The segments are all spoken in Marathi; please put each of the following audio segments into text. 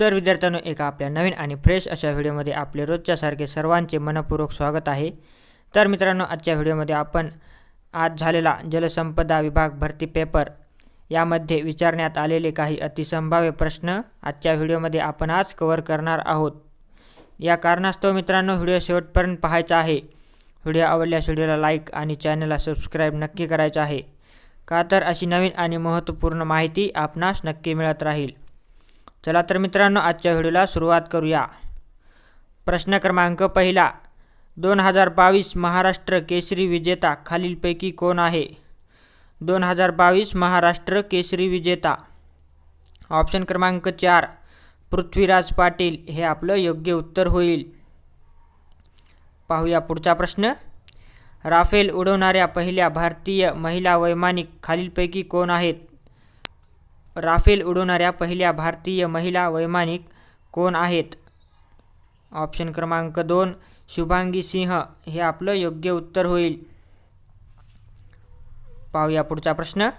तर विद्यार्थ्यांनो एका आपल्या नवीन आणि फ्रेश अशा व्हिडिओमध्ये आपले रोजच्यासारखे सर्वांचे मनपूर्वक स्वागत आहे. तर मित्रांनो आजच्या व्हिडिओमध्ये आपण आज झालेला जलसंपदा विभाग भरती पेपर यामध्ये विचारण्यात आलेले काही अतिसंभाव्य प्रश्न आजच्या व्हिडिओमध्ये आपण आज कवर करणार आहोत. या कारणास्तव मित्रांनो व्हिडिओ शेवटपर्यंत पाहायचा आहे. व्हिडिओ आवडल्यास व्हिडिओला लाईक आणि चॅनलला सबस्क्राईब नक्की करायचं आहे. का तर अशी नवीन आणि महत्त्वपूर्ण माहिती आपणास नक्की मिळत राहील. चला तर मित्रांनो आजच्या व्हिडिओला सुरुवात करूया. प्रश्न क्रमांक पहिला. दोन हजार बावीस महाराष्ट्र केसरी विजेता खालीलपैकी कोण आहे? दोन हजार बावीस महाराष्ट्र केसरी विजेता. ऑप्शन क्रमांक चार पृथ्वीराज पाटील. हे आपलं योग्य उत्तर होईल. पाहूया पुढचा प्रश्न. राफेल उडवणाऱ्या पहिल्या भारतीय महिला वैमानिक खालीलपैकी कोण आहेत? राफेल उडवणाऱ्या पहिल्या भारतीय महिला वैमानिक कोण आहेत? ऑप्शन क्रमांक दोन शुभांगी सिंह. हे आपलं योग्य उत्तर होईल. पाहूया पुढचा प्रश्न.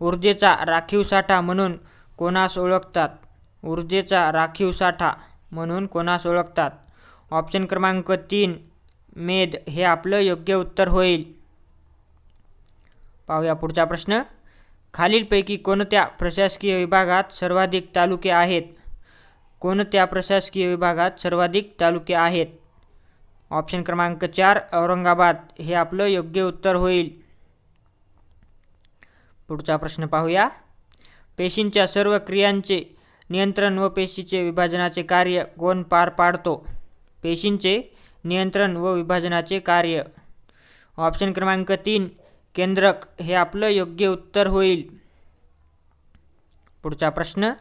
ऊर्जेचा राखीव साठा म्हणून कोणास ओळखतात? ऊर्जेचा राखीव साठा म्हणून कोणास ओळखतात? ऑप्शन क्रमांक तीन मेद. हे आपलं योग्य उत्तर होईल. पाहूया पुढचा प्रश्न. खालीलपैकी कोणत्या प्रशासकीय विभागात सर्वाधिक तालुके आहेत? कोणत्या प्रशासकीय विभागात सर्वाधिक तालुके आहेत? ऑप्शन क्रमांक चार औरंगाबाद. हे आपलं योग्य उत्तर होईल. पुढचा प्रश्न पाहूया. पेशींच्या सर्व क्रियांचे नियंत्रण व पेशीचे विभाजनाचे कार्य कोण पार पाडतो? पेशींचे नियंत्रण व विभाजनाचे कार्य. ऑप्शन क्रमांक तीन केंद्रक हे आपलं योग्य उत्तर होईल. पुढचा प्रश्न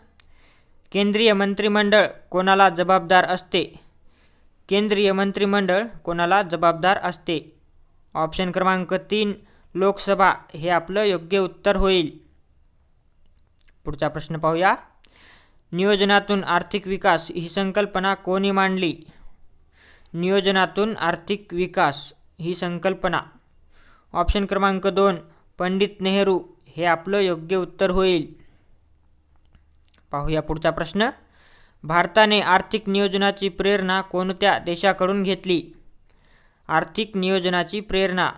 केंद्रीय मंत्रिमंडळ कोणाला जबाबदार असते? केंद्रीय मंत्रिमंडळ कोणाला जबाबदार असते? ऑप्शन क्रमांक तीन लोकसभा हे आपलं योग्य उत्तर होईल. पुढचा प्रश्न पाहूया. नियोजनातून आर्थिक विकास ही संकल्पना कोणी मांडली? नियोजनातून आर्थिक विकास ही संकल्पना. ऑप्शन क्रमांक दोन पंडित नेहरू. हे आपलं योग्य उत्तर होईल. पाहूया पुढचा प्रश्न. भारताने आर्थिक नियोजनाची प्रेरणा कोणत्या देशाकडून घेतली? आर्थिक नियोजनाची प्रेरणा.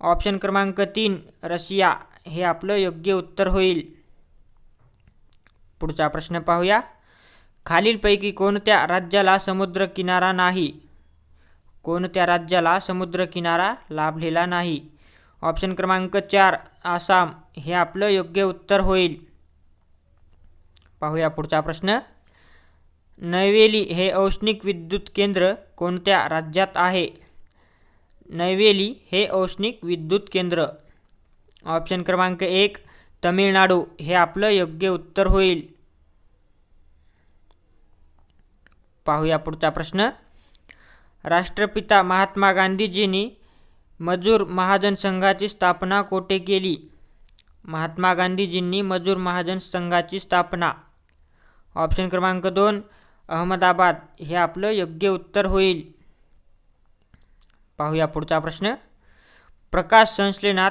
ऑप्शन क्रमांक तीन रशिया. हे आपलं योग्य उत्तर होईल. पुढचा प्रश्न पाहूया. खालीलपैकी कोणत्या राज्याला समुद्रकिनारा नाही? कोणत्या राज्याला समुद्रकिनारा लाभलेला नाही? ऑप्शन क्रमांक चार आसाम. हे आपलं योग्य उत्तर होईल. पाहूया पुढचा प्रश्न. नैवेली हे औष्णिक विद्युत केंद्र कोणत्या राज्यात आहे? नैवेली हे औष्णिक विद्युत केंद्र. ऑप्शन क्रमांक एक तमिळनाडू. हे आपलं योग्य उत्तर होईल. पाहूया पुढचा प्रश्न. राष्ट्रपिता महात्मा गांधीजींनी मजूर महाजन संघाची स्थापना कोठे केली? महात्मा गांधीजींनी मजूर महाजन संघाची स्थापना. ऑप्शन क्रमांक दोन अहमदाबाद. हे आपलं योग्य उत्तर होईल. पाहूया पुढचा प्रश्न. प्रकाश संश्लेषणात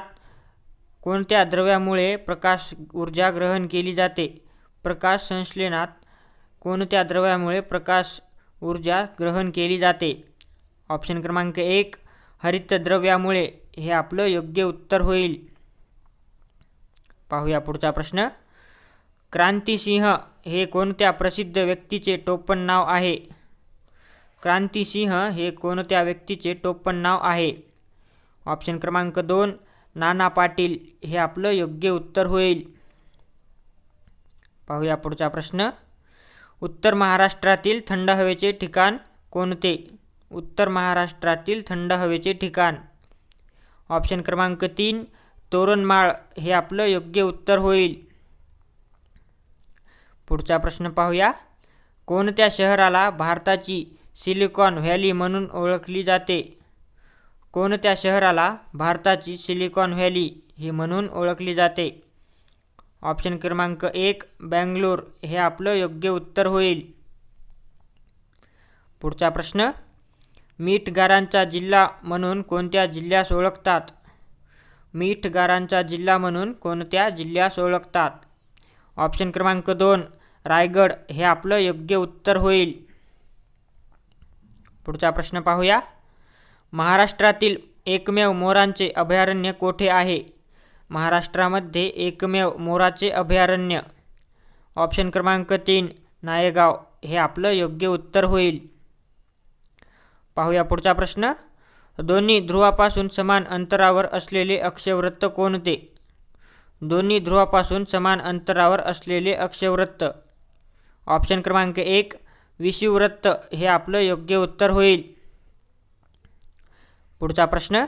कोणत्या द्रव्यामुळे प्रकाश ऊर्जा ग्रहण केली जाते? प्रकाश संश्लेषणात कोणत्या द्रव्यामुळे प्रकाश ऊर्जा ग्रहण केली जाते? ऑप्शन क्रमांक एक हरितद्रव्यामुळे हे आपलं योग्य उत्तर होईल. पाहूया पुढचा प्रश्न. क्रांतिसिंह हे कोणत्या प्रसिद्ध व्यक्तीचे टोपण नाव आहे? क्रांतिसिंह हे कोणत्या व्यक्तीचे टोपण नाव आहे? ऑप्शन क्रमांक दोन नाना पाटील हे आपलं योग्य उत्तर होईल. पाहूया पुढचा प्रश्न. उत्तर महाराष्ट्रातील थंड हवेचे ठिकाण कोणते? उत्तर महाराष्ट्रातील थंड हवेचे ठिकाण. ऑप्शन क्रमांक तीन तोरणमाळ. हे आपलं योग्य उत्तर होईल. पुढचा प्रश्न पाहूया. कोणत्या शहराला भारताची सिलिकॉन व्हॅली म्हणून ओळखली जाते? कोणत्या शहराला भारताची सिलिकॉन व्हॅली ही म्हणून ओळखली जाते? ऑप्शन क्रमांक एक बँगलोर. हे आपलं योग्य उत्तर होईल. पुढचा प्रश्न. मीठगारांचा जिल्हा म्हणून कोणत्या जिल्ह्यास ओळखतात? मीठगारांचा जिल्हा म्हणून कोणत्या जिल्ह्यास ओळखतात? ऑप्शन क्रमांक दोन रायगड. हे आपलं योग्य उत्तर होईल. पुढचा प्रश्न पाहूया. महाराष्ट्रातील एकमेव मोरांचे अभयारण्य कोठे आहे? महाराष्ट्रामध्ये एकमेव मोराचे अभयारण्य. ऑप्शन क्रमांक तीन नायगाव. हे आपलं योग्य उत्तर होईल. पाहूया पुढचा प्रश्न. दोन्ही ध्रुवापासून समान अंतरावर असलेले अक्षवृत्त कोणते? दोन्ही ध्रुवापासून समान अंतरावर असलेले अक्षवृत्त. ऑप्शन क्रमांक एक विषुवृत्त हे आपलं योग्य उत्तर होईल. पुढचा प्रश्न.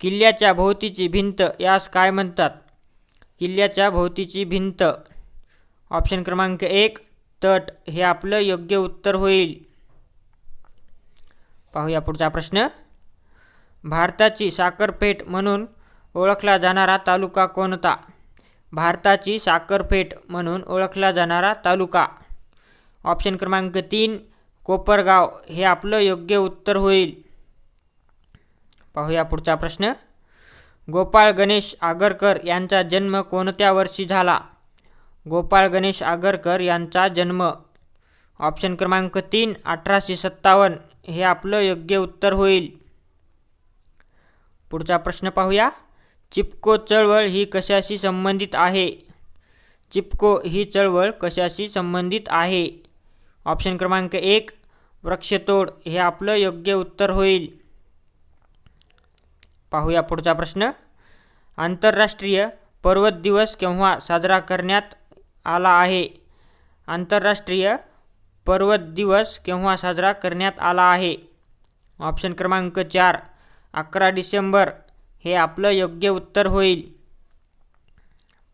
किल्ल्याच्या भोवतीची भिंत यास काय म्हणतात? किल्ल्याच्या भोवतीची भिंत. ऑप्शन क्रमांक एक तट. हे आपलं योग्य उत्तर होईल. पाहूया पुढचा प्रश्न. भारताची साखरपेठ म्हणून ओळखला जाणारा तालुका कोणता? भारताची साखरपेठ म्हणून ओळखला जाणारा तालुका. ऑप्शन क्रमांक तीन कोपरगाव. हे आपलं योग्य उत्तर होईल. पाहूया पुढचा प्रश्न. गोपाळ गणेश आगरकर यांचा जन्म कोणत्या वर्षी झाला? गोपाळ गणेश आगरकर यांचा जन्म. ऑप्शन क्रमांक तीन अठराशे सत्तावन्न. हे आपलं योग्य उत्तर होईल. पुढचा प्रश्न पाहूया. चिपको चळवळ ही कशाशी संबंधित आहे? चिपको ही चळवळ कशाशी संबंधित आहे? ऑप्शन क्रमांक एक वृक्षतोड. हे आपलं योग्य उत्तर होईल. पाहूया पुढचा प्रश्न. आंतरराष्ट्रीय पर्वत दिवस केव्हा साजरा करण्यात आला आहे? आंतरराष्ट्रीय पर्वत दिवस केव्हा साजरा करण्यात आला आहे? ऑप्शन क्रमांक चार अकरा डिसेंबर. हे आपलं योग्य उत्तर होईल.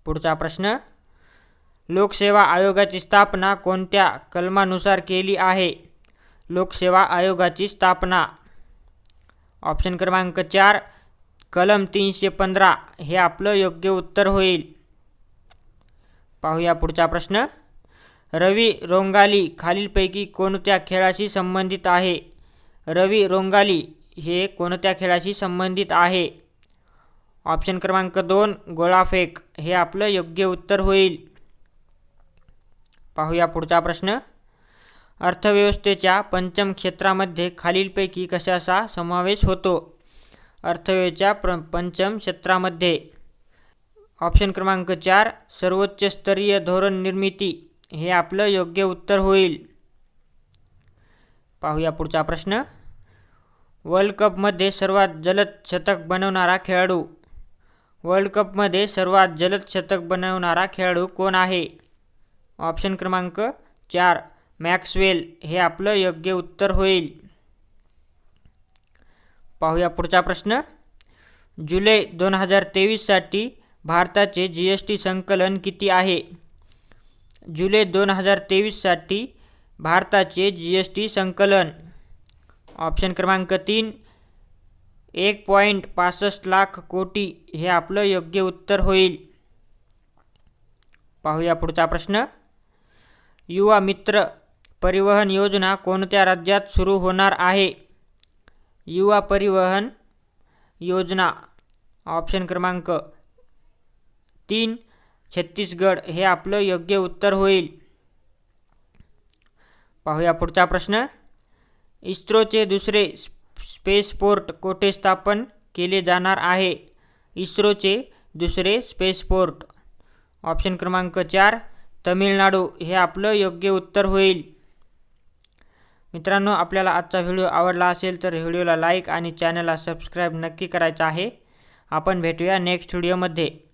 पुढचा प्रश्न लोकसेवा आयोगाची स्थापना कोणत्या कलमानुसार केली आहे? लोकसेवा आयोगाची स्थापना. ऑप्शन क्रमांक चार कलम तीनशे पंधरा. हे आपलं योग्य उत्तर होईल. पाहूया पुढचा प्रश्न. रवी रोंगाली खालीलपैकी कोणत्या खेळाशी संबंधित आहे? रवी रोंगाली हे कोणत्या खेळाशी संबंधित आहे? ऑप्शन क्रमांक दोन गोळाफेक हे आपलं योग्य उत्तर होईल. पाहूया पुढचा प्रश्न. अर्थव्यवस्थेच्या पंचम क्षेत्रामध्ये खालीलपैकी कशाचा समावेश होतो? अर्थव्यवस्थेच्या प्र पंचम क्षेत्रामध्ये. ऑप्शन क्रमांक चार सर्वोच्च स्तरीय धोरण निर्मिती. हे आपलं योग्य उत्तर होईल. पाहूया पुढचा प्रश्न. वर्ल्ड कपमध्ये सर्वात जलद शतक बनवणारा खेळाडू. वर्ल्ड कपमध्ये सर्वात जलद शतक बनवणारा खेळाडू कोण आहे? ऑप्शन क्रमांक चार मॅक्सवेल. हे आपलं योग्य उत्तर होईल. पाहूया पुढचा प्रश्न. जुलै दोन हजार तेवीससाठी भारताचे जी एस टी संकलन किती आहे? जुलै दोन हजार तेवीससाठी भारताचे जी एस टी संकलन. ऑप्शन क्रमांक तीन एक पॉईंट पासष्ट लाख कोटी हे आपलं योग्य उत्तर होईल. पाहूया पुढचा प्रश्न. युवा मित्र परिवहन योजना कोणत्या राज्यात सुरू होणार आहे? युवा परिवहन योजना. ऑप्शन क्रमांक तीन छत्तीसगड हे आपलं योग्य उत्तर होईल. पाहूया पुढचा प्रश्न. इस्रोचे दुसरे स्पेसपोर्ट कोठे स्थापन केले जाणार आहे? इस्रोचे दुसरे स्पेसपोर्ट. ऑप्शन क्रमांक चार तमिळनाडू हे आपलं योग्य उत्तर होईल. मित्रांनो आपल्याला आजचा व्हिडिओ आवडला असेल तर व्हिडिओला लाईक आणि चॅनलला सबस्क्राईब नक्की करायचं आहे. आपण भेटूया नेक्स्ट व्हिडिओमध्ये.